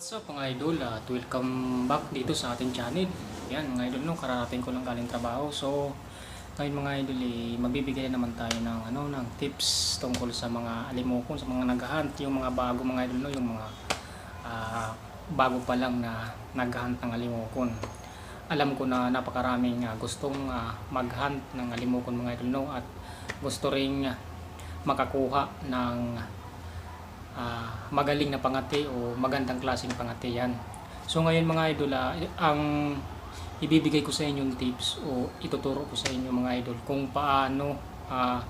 what's up mga idol? At welcome back dito sa ating channel. Yan mga idol, no, kararating ko lang galing trabaho. So, ngayon mga idol, eh, magbibigay naman tayo ng, ano, ng tips tungkol sa mga alimokon, sa mga naghahunt, yung mga bago mga idol, no, yung mga ah, bago pa lang na naghahunt ng alimokon. Alam ko na napakaraming ah, gustong ah, maghunt ng alimokon mga idol, no, at gusto ring makakuha ng ah, magaling na pangati o magandang klaseng pangati yan. So ngayon mga idol, ah, ang ibibigay ko sa inyong tips o ituturo ko sa inyo mga idol kung paano ah,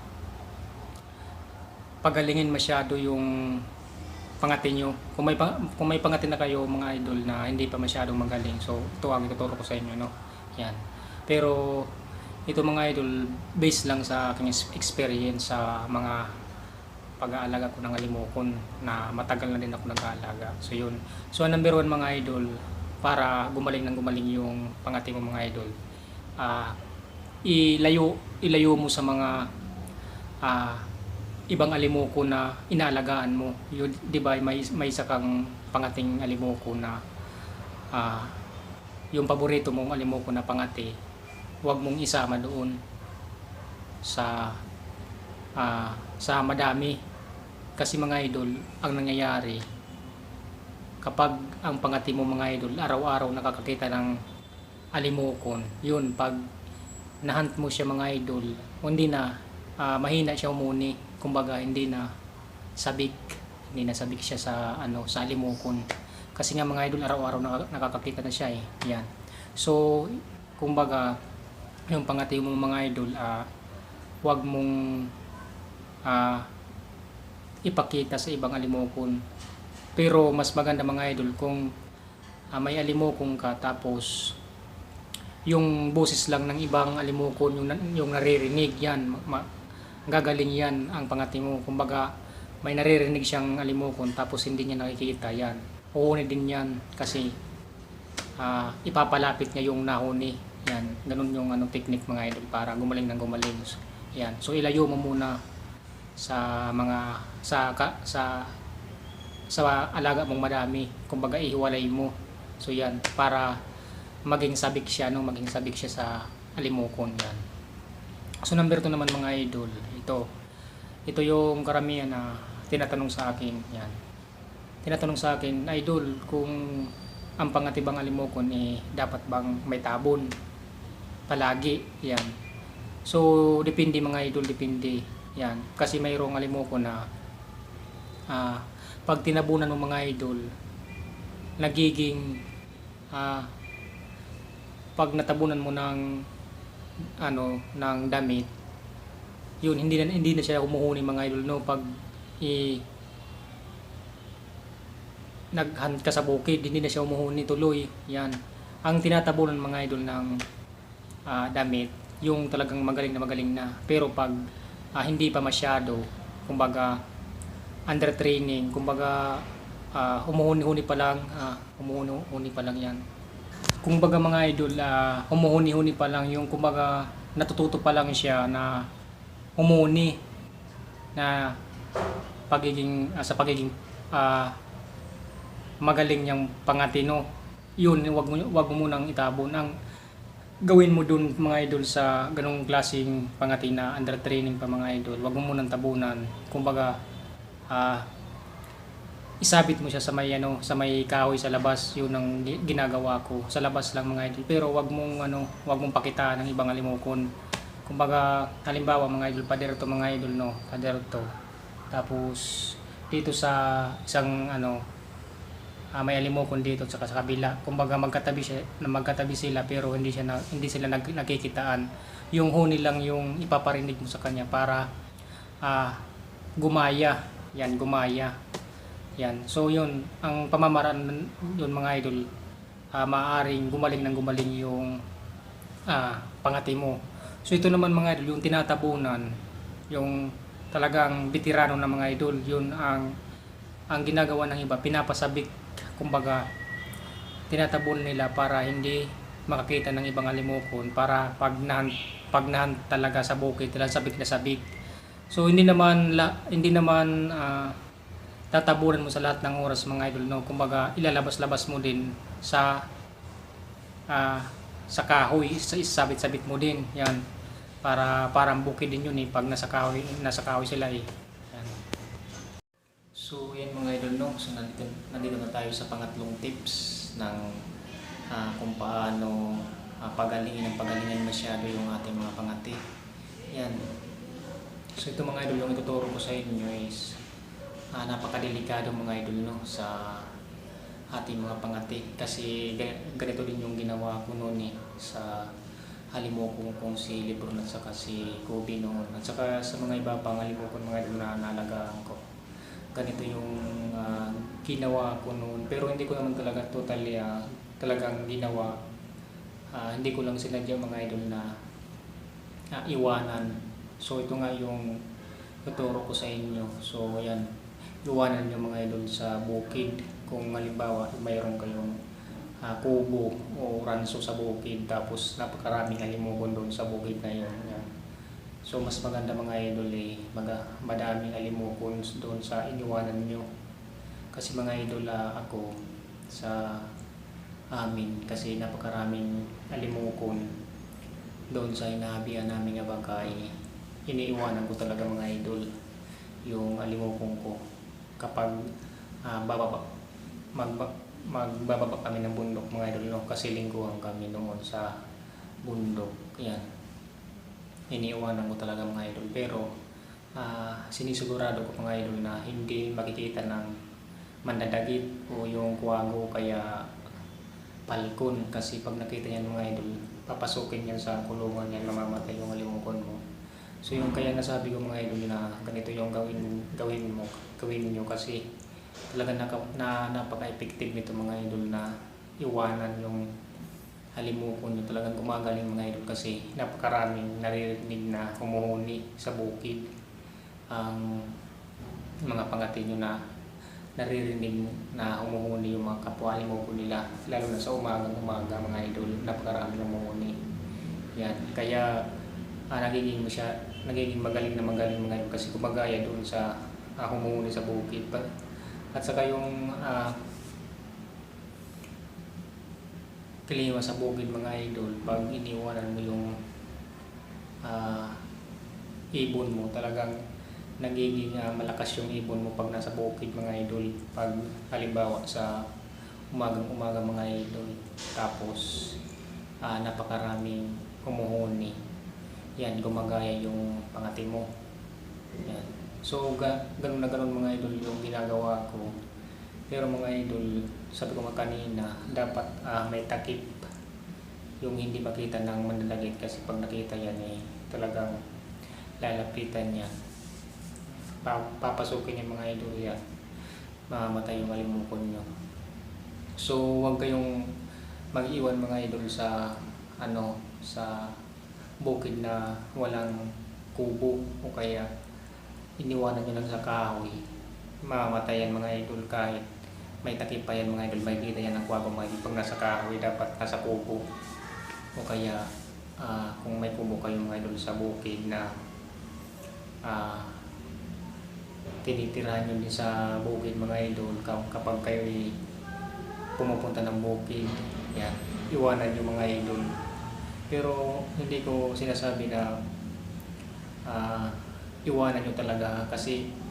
pagalingin masyado yung pangati nyo. Kung may, kung may pangati na kayo mga idol na hindi pa masyadong magaling, so ito ang ituturo ko sa inyo. No? Yan. Pero ito mga idol, based lang sa aking ex- experience sa mga pag-aalaga ko ng alimokon na matagal na din ako nag-aalaga. So yun. So number one mga idol, para gumaling ng gumaling yung pangati mo mga idol, ah ilayo, ilayo mo sa mga ah ibang alimoko na inaalagaan mo. Yun, di ba, may, may isa kang pangating alimoko na ah yung paborito mong alimoko na pangati, huwag mong isama doon sa ah sa madami kasi mga idol ang nangyayari kapag ang pangati mo mga idol araw-araw nakakakita ng alimokon yun pag nahunt mo siya mga idol hindi na ah, mahina siya umuni. Kumbaga hindi na sabik. Hindi na sabik siya sa ano sa alimokon kasi nga mga idol araw-araw nak- nakakakita na siya eh. Yan. So kumbaga yung pangati mo mga idol ah wag mong ah ipakita sa ibang alimokon. Pero mas maganda mga idol kung ah, may alimokon ka tapos yung boses lang ng ibang alimokon yung, yung naririnig yan gagaling yan ang pangati mo. Kumbaga may naririnig siyang alimokon tapos hindi niya nakikita yan. Uhuni din yan kasi ah, ipapalapit niya yung nahuni. Yan ganun yung ano technique mga idol para gumaling ng gumaling. Yan so ilayo mo muna sa mga sa ka, sa sa alaga mong madami. Kumbaga ihiwalay mo. So yan para maging sabik siya no? Maging sabik siya sa alimokon yan. So number 2 naman mga idol ito. Ito yung karamihan na tinatanong sa akin yan. Tinatanong sa akin idol kung ang pangatibang alimokon eh dapat bang may tabon? Palagi yan. So depende mga idol depende yan. Kasi mayroong alimoko na ah, pag tinabunan ng mga idol, nagiging ah, pag natabunan mo ng ano ng damit yun hindi na hindi na siya humuhuni mga idol no? Pag i naghunt ka sa bukid hindi na siya humuhuni tuloy. Yan. Ang tinatabunan mga idol ng ah, damit yung talagang magaling na magaling na. Pero pag ah, hindi pa masyado. Kumbaga under training. Kumbaga uh, humuhuni-huni pa lang. Ah, humuhuni-huni pa lang yan. Kumbaga mga idol ah, humuhuni-huni pa lang yung kumbaga natututo pa lang siya na humuni na pagiging ah, sa pagiging ah, magaling niyang pangatino yun wag mo wag mo munang itabon ang gawin mo dun mga idol sa ganong klaseng pangati na under training pa mga idol. Wag mo munang tabunan. Kumbaga ah isabit mo siya sa may ano sa may kahoy sa labas. Yun ang gi- ginagawa ko. Sa labas lang mga idol. Pero wag mong ano wag mong pakitaan ng ibang alimokon. Kumbaga halimbawa mga idol pader to mga idol no? Pader to tapos dito sa isang ano ah, may alimokon dito sa kabila. Kumbaga magkatabi siya, magkatabi sila pero hindi siya na, hindi sila nag, nagkikitaan. Yung huni lang yung ipaparinig mo sa kanya para ah, gumaya. Yan, gumaya. Yan. So yun, ang pamamaraan yun mga idol, ah, maaaring gumaling ng gumaling yung ah, pangati mo. So ito naman mga idol, yung tinatabunan, yung talagang bitirano ng mga idol, yun ang ang ginagawa ng iba, pinapasabik kumbaga tinatabon nila para hindi makakita ng ibang alimokon para pag nahan, talaga sa bukid talagang sabik na sabik so hindi naman la, hindi naman ah, tatabunan mo sa lahat ng oras mga idol no? Kumbaga ilalabas-labas mo din sa ah, sa kahoy sa isabit-sabit mo din yan. Para parang bukid din yun eh pag nasa kahoy nasa kahoy sila eh. So yan mga idol no? So nandito, nandito na tayo sa pangatlong tips ng ah, kung paano ah, pagalingin ng pagalingan masyado yung ating mga pangati. Yan. So ito mga idol yung ituturo ko sa inyo is ah, napakadelikado mga idol no? Sa ating mga pangati. Kasi ga- ganito din yung ginawa ko noon eh sa halimokong kong si Lebron at saka si Kobe noon. At saka sa mga iba pang halimokong mga idol na nalagaan ko ganito yung ah, ginawa ko noon. Pero hindi ko naman talaga totally ah, talagang ginawa. Ah, hindi ko lang sinadya mga idol na ah, iwanan. So ito nga yung tuturo ko sa inyo. So yan iwanan nyo mga idol sa bukid. Kung halimbawa mayroon kayong ah, kubo o ranso sa bukid tapos napakaraming alimugon doon sa bukid na yun. Yan. So mas maganda mga idol eh maga, madaming alimugon doon sa iniwanan nyo. Kasi mga idol ah, ako sa amin kasi napakaraming alimukon doon sa inahabian namin nga bangkay iniiwanan ko talaga mga idol yung alimukon ko. Kapag ah, bababa magba, magbababa kami ng bundok mga idol no? kasi lingguhan kami noon sa bundok yan iniiwanan ko talaga mga idol. Pero ah, sinisigurado ko mga idol na hindi makikita ng mandadagit o yung kuwago kaya palkon. Kasi pag nakita yan mga idol papasukin yan sa kulungan yan mamamatay yung alimungkon mo. So yung kaya nasabi ko mga idol na ganito yung gawin gawin mo gawin niyo kasi talaga naka, na napaka-effective nito mga idol na iwanan yung halimukon nyo talagang gumagaling mga idol kasi napakaraming naririnig na humuhuni sa bukid. Ang mga pangati nyo na naririnig na humuhuni yung mga kapwa halimukon nila lalo na sa umagang umaga mga idol napakarami humuhuni. Yan. Kaya ah, nagiging masya nagiging magaling na magaling mga idol kasi gumagaya doon sa ah, humuhuni sa bukid. At saka yung ah, klima sa bukid mga idol pag iniwanan mo yung ah, ibon mo talagang nagiging ah, malakas yung ibon mo pag nasa bukid mga idol. Pag halimbawa sa umagang umaga mga idol tapos ah, napakaraming humuhuni. Yan gumagaya yung pangati mo. Yan. So ga, ganun na ganun mga idol yung ginagawa ko pero mga idol sabi ko nga kanina dapat ah, may takip yung hindi makita ng mandalagit kasi pag nakita yan eh talagang lalapitan niya. Pa- papasukin yung mga idol yan mamamatay yung malimukon nyo so huwag kayong mag-iwan mga idol sa ano sa bukid na walang kubo o kaya iniwanan nyo lang sa kahoy. Mamamatay yan mga idol kahit may takip pa yan mga idol. Makikita yan ng kwago mga idol. Pag nasa kahoy dapat nasa kubo. O kaya ah, kung may kubo kayo mga idol sa bukid na ah, tinitirahan nyo din sa bukid mga idol. Ka- kapag kayo pumupunta ng bukid yan, iwanan yung mga idol. Pero hindi ko sinasabi na ah, iwanan nyo talaga. Kasi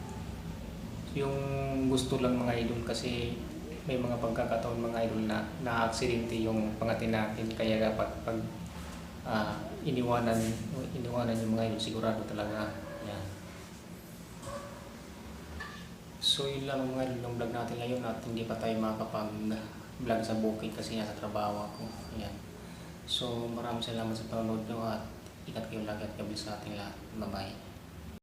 yung gusto lang mga idol kasi may mga pagkakataon mga idol na na-aksidente yung pangatin natin kaya dapat pag ah, iniwanan iniwanan yung mga idol sigurado talaga yan So yun lang mga idol ng vlog natin ngayon at hindi pa tayo makakapag-vlog sa bukid kasi nasa trabaho ako. Ayan. So maraming salamat sa panonood nyo at ingat kayo lagi at gabi sa ating lahat. Bye-bye.